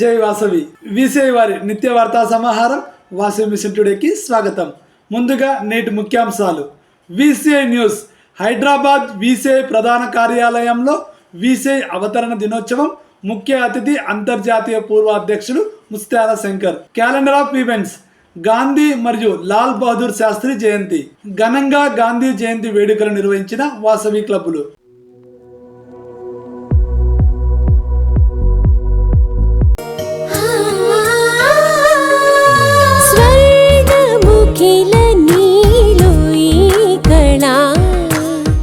జై వాసవి. విసిఐ వారి నిత్య వార్తా సమాహారం వాసవి మిషన్ టుడేకి స్వాగతం. ముందుగా నేటి ముఖ్యాంశాలు. VCI news. హైదరాబాద్ విసిఐ ప్రధాన కార్యాలయంలో విసిఐ అవతరణ దినోత్సవం ముఖ్య అతిథి అంతర్జాతీయ పూర్వ అధ్యక్షుడు Muthyala Shankar. Calendar of events. Gandhi మరియు లాల్ బహదూర్ శాస్త్రి జయంతి. ఘనంగా గాంధీ జయంతి వేడుకలు నిర్వహించిన వాసవి క్లబ్బులు.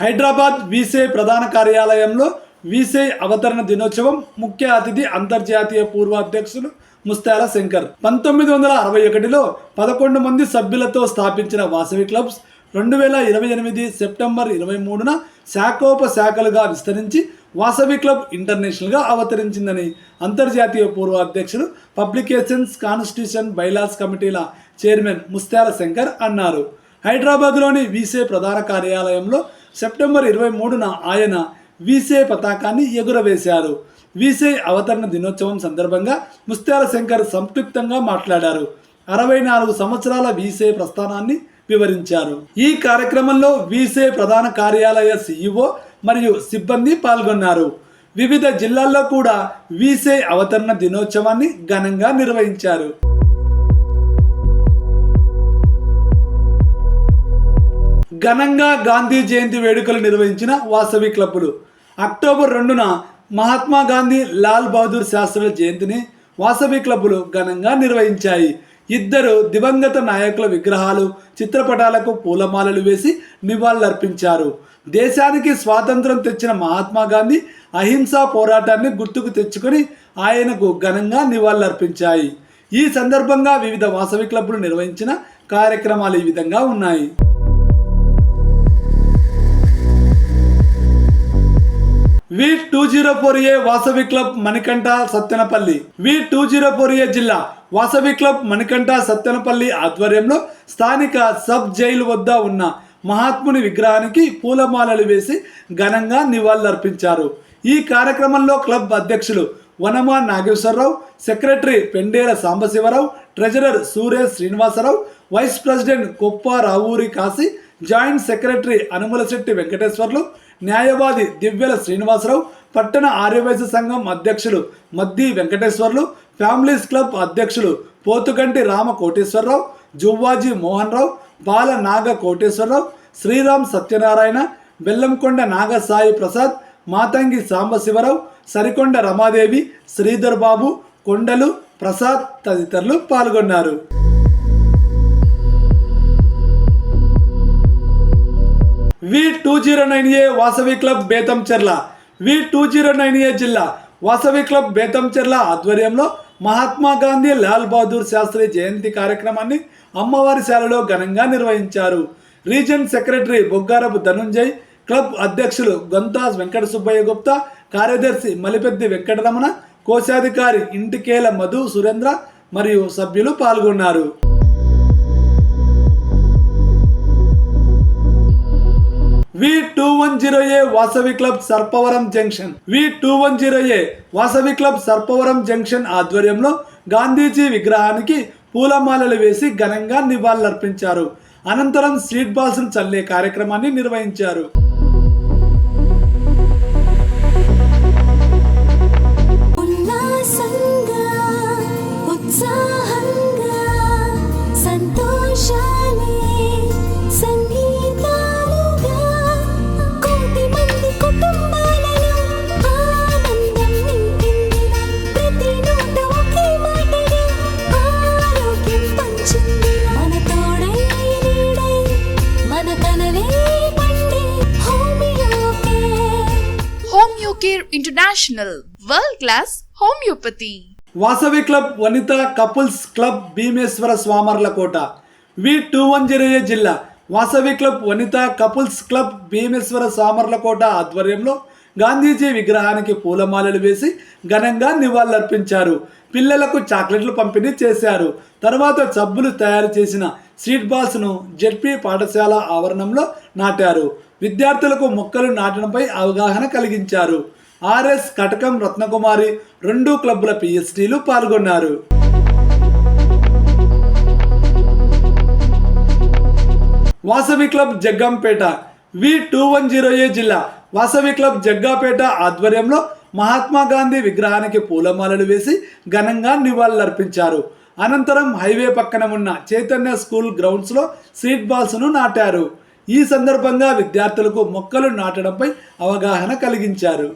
Hyderabad వీసే ప్రధాన కార్యాలయంలో వీసే అవతరణ దినోత్సవం ముఖ్య అతిథి అంతర్జాతీయ పూర్వ అధ్యక్షులు ముస్తాల శంకర్. పంతొమ్మిది వందల అరవై ఒకటిలో పదకొండు మంది సభ్యులతో స్థాపించిన వాసవి క్లబ్స్ రెండు వేల ఇరవై ఎనిమిది సెప్టెంబర్ ఇరవై మూడున శాఖోపశాఖలుగా విస్తరించి వాసవి క్లబ్ ఇంటర్నేషనల్గా అవతరించిందని అంతర్జాతీయ పూర్వ అధ్యక్షులు పబ్లికేషన్స్ కాన్స్టిట్యూషన్ బైలాస్ కమిటీల చైర్మన్ ముస్తాల శంకర్ అన్నారు. హైదరాబాద్లోని వీసే ప్రధాన కార్యాలయంలో సెప్టెంబర్ ఇరవై మూడున ఆయన వీసే పతాకాన్ని ఎగురవేశారు. వీసే అవతరణ దినోత్సవం సందర్భంగా ముత్యాల శంకర్ సంక్షిప్తంగా మాట్లాడారు. అరవై నాలుగు సంవత్సరాల వీసే ప్రస్థానాన్ని వివరించారు. ఈ కార్యక్రమంలో వీసే ప్రధాన కార్యాలయ సిఇఓ మరియు సిబ్బంది పాల్గొన్నారు. వివిధ జిల్లాల్లో కూడా వీసే అవతరణ దినోత్సవాన్ని ఘనంగా నిర్వహించారు. ఘనంగా గాంధీ జయంతి వేడుకలు నిర్వహించిన వాసవి క్లబ్బులు. అక్టోబర్ రెండున మహాత్మా గాంధీ లాల్ బహదూర్ శాస్త్రుల జయంతిని వాసవి క్లబ్బులు ఘనంగా నిర్వహించాయి. ఇద్దరు దివంగత నాయకుల విగ్రహాలు చిత్రపటాలకు పూలమాలలు వేసి నివాళులర్పించారు. దేశానికి స్వాతంత్రం తెచ్చిన మహాత్మా గాంధీ అహింసా పోరాటాన్ని గుర్తుకు తెచ్చుకొని ఆయనకు ఘనంగా నివాళులర్పించాయి. ఈ సందర్భంగా వివిధ వాసవి క్లబ్లు నిర్వహించిన కార్యక్రమాలు ఈ విధంగా ఉన్నాయి. V two zero four A Vasavi club Manikanta Sattenapalli V two zero four A జిల్లా వాసవి క్లబ్ మణికంఠ సత్తెనపల్లి ఆధ్వర్యంలో స్థానిక సబ్ జైలు వద్ద ఉన్న మహాత్ముని విగ్రహానికి పూలమాలలు వేసి ఘనంగా నివాళులర్పించారు. ఈ కార్యక్రమంలో క్లబ్ అధ్యక్షులు Vanama Nageswararao secretary Pendera Sambasivarao treasurer Suresh Srinivasarao vice president Koppa Ravuri Kashi joint secretary Anumalasetti Venkateswarlu న్యాయవాది దివ్యల శ్రీనివాసరావు పట్టణ ఆర్యవైశ్య సంఘం అధ్యక్షులు మద్ది వెంకటేశ్వర్లు ఫ్యామిలీస్ క్లబ్ అధ్యక్షులు పోతుగంటి రామ కోటేశ్వరరావు జువ్వాజీ మోహన్ రావు బాల నాగ కోటేశ్వరరావు శ్రీరామ్ సత్యనారాయణ బెల్లంకొండ నాగసాయి ప్రసాద్ మాతంగి సాంబశివరావు సరికొండ రమాదేవి శ్రీధర్ బాబు కొండలు ప్రసాద్ తదితరులు పాల్గొన్నారు. V two zero nine A Vasavi club Betamcherla V two zero nine A జిల్లా Vasavi club Betamcherla ఆధ్వర్యంలో మహాత్మా గాంధీ లాల్ బహదూర్ శాస్త్రి జయంతి కార్యక్రమాన్ని అమ్మవారి శాలలో ఘనంగా నిర్వహించారు. Region secretary Boggarapu Dhanunjay club అధ్యక్షులు గొంతాజ్ వెంకట సుబ్బయ్య గుప్తా కార్యదర్శి మలిపెద్ది వెంకటరమణ కోశాధికారి ఇంటికేల మధు సురేంద్ర మరియు సభ్యులు పాల్గొన్నారు. V two one zero A Vasavi club Sarpavaram junction V two one zero A Vasavi club Sarpavaram junction ఆధ్వర్యంలో గాంధీజీ విగ్రహానికి పూలమాలలు వేసి ఘనంగా నివాళులర్పించారు. అనంతరం స్ట్రీట్ బాల్స్ చల్లే కార్యక్రమాన్ని నిర్వహించారు. Care international world class homeopathy. Vasavi club Vanitha couples club Bhimeswara Swamarla Kota. V two one zero జిల్లా Vasavi club Vanitha couples club Bhimeswara Swamarla Kota ఆధ్వర్యంలో గాంధీజీ విగ్రహానికి పూలమాలలు వేసి ఘనంగా నివాళులర్పించారు. పిల్లలకు చాక్లెట్లు పంపిణీ చేశారు. తర్వాత సబ్బులు తయారు చేసిన సీడ్ బాల్స్ను జెడ్పీ పాఠశాల ఆవరణంలో నాటారు. విద్యార్థులకు మొక్కలు నాటడంపై అవగాహన కలిగించారు. ఆర్ఎస్ కటకం రత్నకుమారి రెండు క్లబ్ల పిఎస్టీలు పాల్గొన్నారు. Vasavi club Jaggampeta V two one zero A జిల్లా వాసవి క్లబ్ జగ్గాపేట ఆధ్వర్యంలో మహాత్మా గాంధీ విగ్రహానికి పూలమాలలు వేసి ఘనంగా నివాళులర్పించారు. అనంతరం హైవే పక్కన ఉన్న చైతన్య స్కూల్ గ్రౌండ్స్లో సీట్ బాల్స్ను నాటారు. ఈ సందర్భంగా విద్యార్థులకు మొక్కలు నాటడంపై అవగాహన కలిగించారు.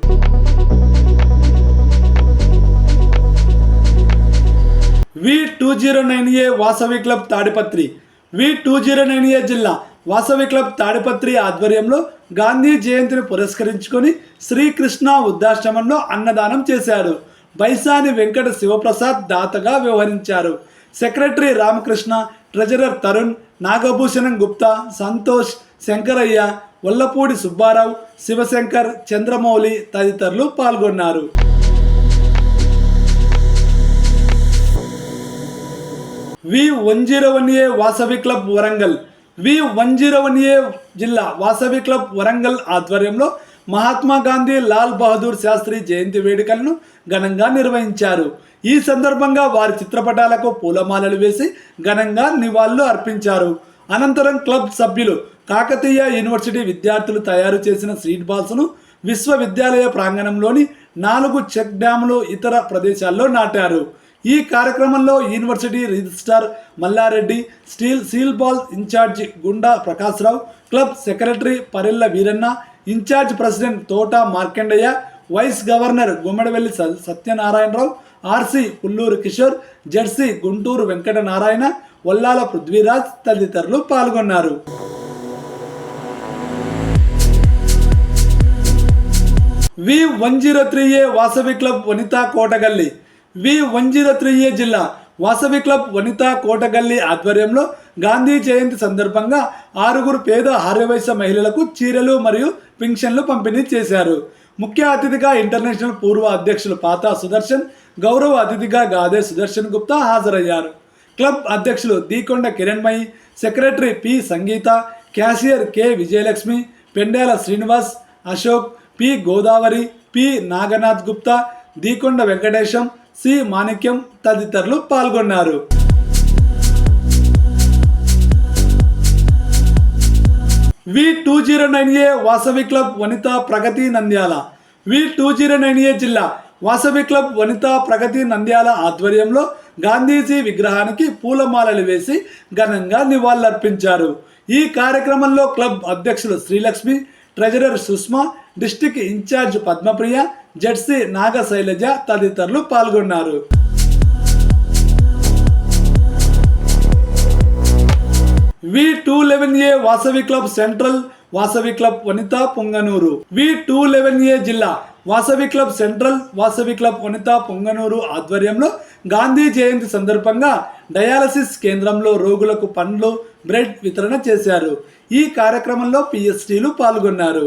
V two zero nine A Vasavi club Tadipatri V two zero nine A జిల్లా వాసవి క్లబ్ తాడిపత్రి ఆధ్వర్యంలో గాంధీ జయంతిని పురస్కరించుకొని శ్రీకృష్ణ వృద్ధాశ్రమంలో అన్నదానం చేశారు. బైసాని వెంకట శివప్రసాద్ దాతగా వ్యవహరించారు. సెక్రటరీ రామకృష్ణ ట్రెజరర్ తరుణ్ నాగభూషణం గుప్తా సంతోష్ శంకరయ్య వల్లపూడి సుబ్బారావు శివశంకర్ చంద్రమౌళి తదితరులు పాల్గొన్నారు. V one zero one A Vasavi club Warangal. V one zero one A జిల్లా వాసవి క్లబ్ వరంగల్ ఆధ్వర్యంలో మహాత్మా గాంధీ లాల్ బహదూర్ శాస్త్రి జయంతి వేడుకలను ఘనంగా నిర్వహించారు. ఈ సందర్భంగా వారి చిత్రపటాలకు పూలమాలలు వేసి ఘనంగా నివాళులు అర్పించారు. అనంతరం క్లబ్ సభ్యులు కాకతీయ యూనివర్సిటీ విద్యార్థులు తయారు చేసిన స్వీట్ బాల్స్ను విశ్వవిద్యాలయ ప్రాంగణంలోని నాలుగు చెక్ డ్యాములు ఇతర ప్రదేశాల్లో నాటారు. ఈ కార్యక్రమంలో university registrar Mallareddy steel seed ball incharge Gunda Prakashrao club secretary Parella Veeranna incharge president Thota Markandayya vice governor Gummadivelli Satyanarayanarao RC Pulluru Kishore Jersey Guntur Venkata Narayana Vallala Prithviraj తదితరులు పాల్గొన్నారు. V one zero three A Vasavi club Vanitha Kotagalli. V one zero three A జిల్లా Vasavi club Vanitha Kotagalli ఆధ్వర్యంలో గాంధీ జయంతి సందర్భంగా ఆరుగురు పేద ఆర్యవైశ్య మహిళలకు చీరలు మరియు పింఛన్లు పంపిణీ చేశారు. ముఖ్య అతిథిగా ఇంటర్నేషనల్ పూర్వ అధ్యక్షులు పాతా సుదర్శన్ గౌరవ అతిథిగా గాదే సుదర్శన్ గుప్తా హాజరయ్యారు. క్లబ్ అధ్యక్షులు Deekonda Kiranmayi secretary P Sangeetha cashier K Vijayalakshmi Pendela Srinivas Ashok P Godavari P Naganath Gupta Deekonda Venkatesham C Manikyam తదితరులు పాల్గొన్నారు. V two zero nine A Vasavi club Vanitha Pragathi Nandyal. V two zero nine A జిల్లా Vasavi club Vanitha Pragathi Nandyal ఆధ్వర్యంలో గాంధీజీ విగ్రహానికి పూలమాలలు వేసి ఘనంగా నివాళులర్పించారు. ఈ కార్యక్రమంలో క్లబ్ అధ్యక్షులు Srilakshmi treasurer Sushma district incharge Padmapriya ZC Naga Sailaja తదితరులు పాల్గొన్నారు. V two eleven A Vasavi club central Vasavi club Vanitha Punganur. V two eleven A జిల్లా Vasavi club central Vasavi club Vanitha Punganur ఆధ్వర్యంలో గాంధీ జయంతి సందర్భంగా dialysis కేంద్రంలో రోగులకు పండ్లు bread వితరణ చేశారు. ఈ కార్యక్రమంలో పిఎస్టీలు పాల్గొన్నారు.